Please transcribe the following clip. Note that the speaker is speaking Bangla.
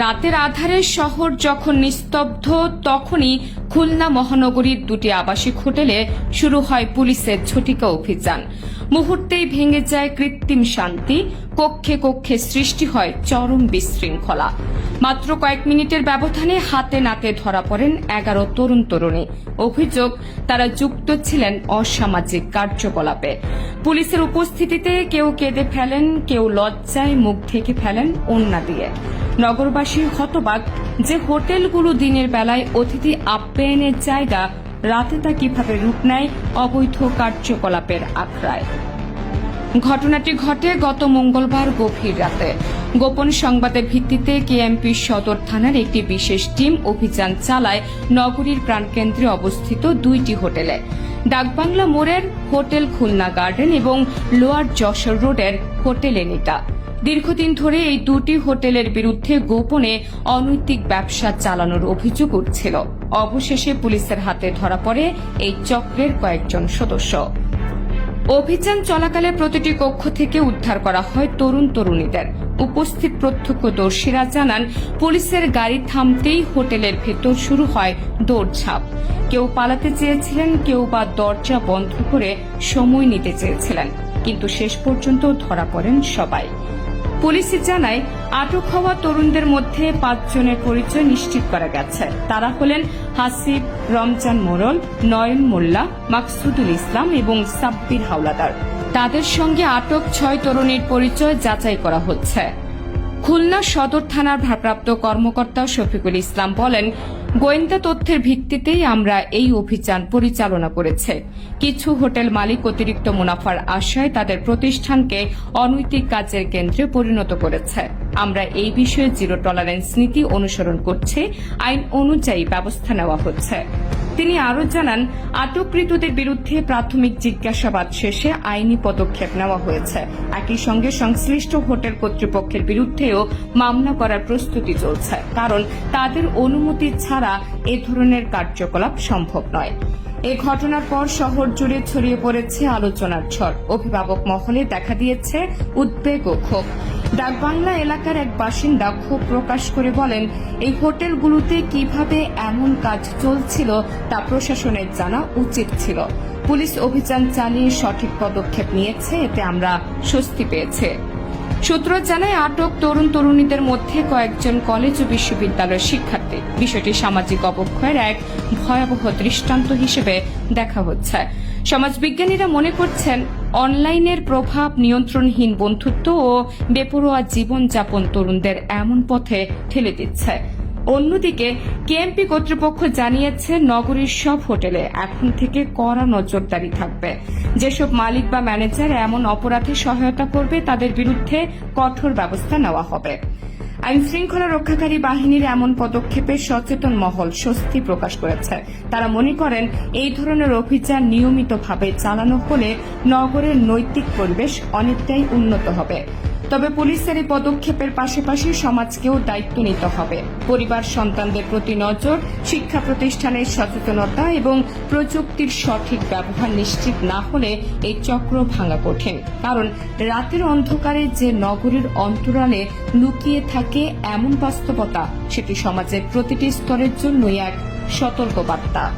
রাতের আধারে শহর যখন নিস্তব্ধ, তখনই খুলনা মহানগরীর দুটি আবাসিক হোটেলে শুরু হয় পুলিশের ঝটিকা অভিযান। মুহূর্তেই ভেঙে যায় কৃত্রিম শান্তি, কক্ষে কক্ষে সৃষ্টি হয় চরম বিশৃঙ্খলা। মাত্র কয়েক মিনিটের ব্যবধানে হাতে নাতে ধরা পড়েন এগারো তরুণ তরুণী। অভিযোগ, তারা যুক্ত ছিলেন অসামাজিক কার্যকলাপে। পুলিশের উপস্থিতিতে কেউ কেঁদে ফেলেন, কেউ লজ্জায় মুখ ঢেকে ফেলেন অন্যা দিয়ে। নগরবাসী হতবাক যে হোটেলগুলো দিনের বেলায় অতিথি আপ্যায়নের জায়গা, রাতে তা কীভাবে রূপ নেয় অবৈধ কার্যকলাপের আখড়ায়। ঘটনাটি ঘটে গত মঙ্গলবার গভীর রাতে। গোপন সংবাদের ভিত্তিতে কেএমপি সদর থানার একটি বিশেষ টিম অভিযান চালায় নগরীর প্রাণকেন্দ্রে অবস্থিত দুইটি হোটেলে। ডাকবাংলা মোড়ের হোটেল খুলনা গার্ডেন এবং লোয়ার যশোর রোডের হোটেল এনিতা দীর্ঘদিন ধরে এই দুটি হোটেলের বিরুদ্ধে গোপনে অনৈতিক ব্যবসা চালানোর অভিযোগ উঠছিল। অবশেষে পুলিশের হাতে ধরা পড়ে এই চক্রের কয়েকজন সদস্য। অভিযান চলাকালে প্রতিটি কক্ষ থেকে উদ্ধার করা হয় তরুণ তরুণীদের। উপস্থিত প্রত্যক্ষদর্শীরা জানান, পুলিশের গাড়ি থামতেই হোটেলের ভেতর শুরু হয় দৌড়ঝাঁপ। কেউ পালাতে চেয়েছিলেন, কেউ বা দরজা বন্ধ করে সময় নিতে চেয়েছিলেন। কিন্তু শেষ পর্যন্ত ধরা পড়েন সবাই। পুলিশ জানায়, আটক হওয়া তরুণদের মধ্যে পাঁচজনের পরিচয় নিশ্চিত করা গেছে। তারা হলেন হাসিব, রমজান মোরল নয়ন মোল্লা, মাকসুদুল ইসলাম এবং সাব্বির হাওলাদার। তাদের সঙ্গে আটক ছয় তরুণীর পরিচয় যাচাই করা হচ্ছে। খুলনা সদর থানার ভারপ্রাপ্ত কর্মকর্তা শফিকুল ইসলাম বলেন, গোয়েন্দা তথ্যের ভিত্তিতেই আমরা এই অভিযান পরিচালনা করেছে। কিছু হোটেল মালিক অতিরিক্ত মুনাফার আশায় তাদের প্রতিষ্ঠানকে অনৈতিক কাজের কেন্দ্রে পরিণত করেছে। আমরা এই বিষয়ে জিরো টলারেন্স নীতি অনুসরণ করছি, আইন অনুযায়ী ব্যবস্থা নেওয়া হচ্ছে। তিনি আরও জানান, আটককৃতদের বিরুদ্ধে প্রাথমিক জিজ্ঞাসাবাদ শেষে আইনি পদক্ষেপ নেওয়া হয়েছে। একই সঙ্গে সংশ্লিষ্ট হোটেল কর্তৃপক্ষের বিরুদ্ধেও মামলা করার প্রস্তুতি চলছে, কারণ তাদের অনুমতি ছাড়া এ ধরনের কার্যকলাপ সম্ভব নয়। এ ঘটনার পর শহর জুড়ে ছড়িয়ে পড়েছে আলোচনার ঝড়। অভিভাবক মহলে দেখা দিয়েছে উদ্বেগ ও ক্ষোভ। ডাকবাংলা এলাকার এক বাসিন্দা ক্ষোভ প্রকাশ করে বলেন, এই হোটেলগুলোতে কীভাবে এমন কাজ চলছিল তা প্রশাসনের জানা উচিত ছিল। পুলিশ অভিযান চালিয়ে সঠিক পদক্ষেপ নিয়েছে, এতে আমরা স্বস্তি পেয়েছে। সূত্র জানায়, আটক তরুণ তরুণীদের মধ্যে কয়েকজন কলেজ ও বিশ্ববিদ্যালয়ের শিক্ষার্থী। বিষয়টি সামাজিক অবক্ষয়ের এক ভয়াবহ দৃষ্টান্ত হিসেবে দেখা হচ্ছে। সমাজবিজ্ঞানীরা মনে করছেন অনলাইনের প্রভাব নিয়ন্ত্রণহীন বন্ধুত্ব ও বেপরোয়া জীবনযাপন তরুণদের এমন পথে ঠেলে দিচ্ছে। অন্যদিকে, কেএমপি কর্তৃপক্ষ জানিয়েছে, নগরীর সব হোটেলে এখন থেকে কড়া নজরদারি থাকবে। যেসব মালিক বা ম্যানেজার এমন অপরাধে সহায়তা করবে, তাদের বিরুদ্ধে কঠোর ব্যবস্থা নেওয়া হবে। আইন শৃঙ্খলা রক্ষাকারী বাহিনীর এমন পদক্ষেপে সচেতন মহল স্বস্তি প্রকাশ করেছে। তারা মনে করেন, এই ধরনের অভিযান নিয়মিতভাবে চালানো হলে নগরের নৈতিক পরিবেশ অনেকটাই উন্নত হবে। তবে পুলিশের এই পদক্ষেপের পাশাপাশি সমাজকেও দায়িত্ব নিতে হবে। পরিবার সন্তানদের প্রতি নজর, শিক্ষা প্রতিষ্ঠানের সচেতনতা এবং প্রযুক্তির সঠিক ব্যবহার নিশ্চিত না হলে এই চক্র ভাঙা কঠিন। কারণ রাতের অন্ধকারে যে নগরীর অন্তরালে লুকিয়ে থাকে এমন বাস্তবতা, সেটি সমাজের প্রতিটি স্তরের জন্যই এক সতর্ক বার্তা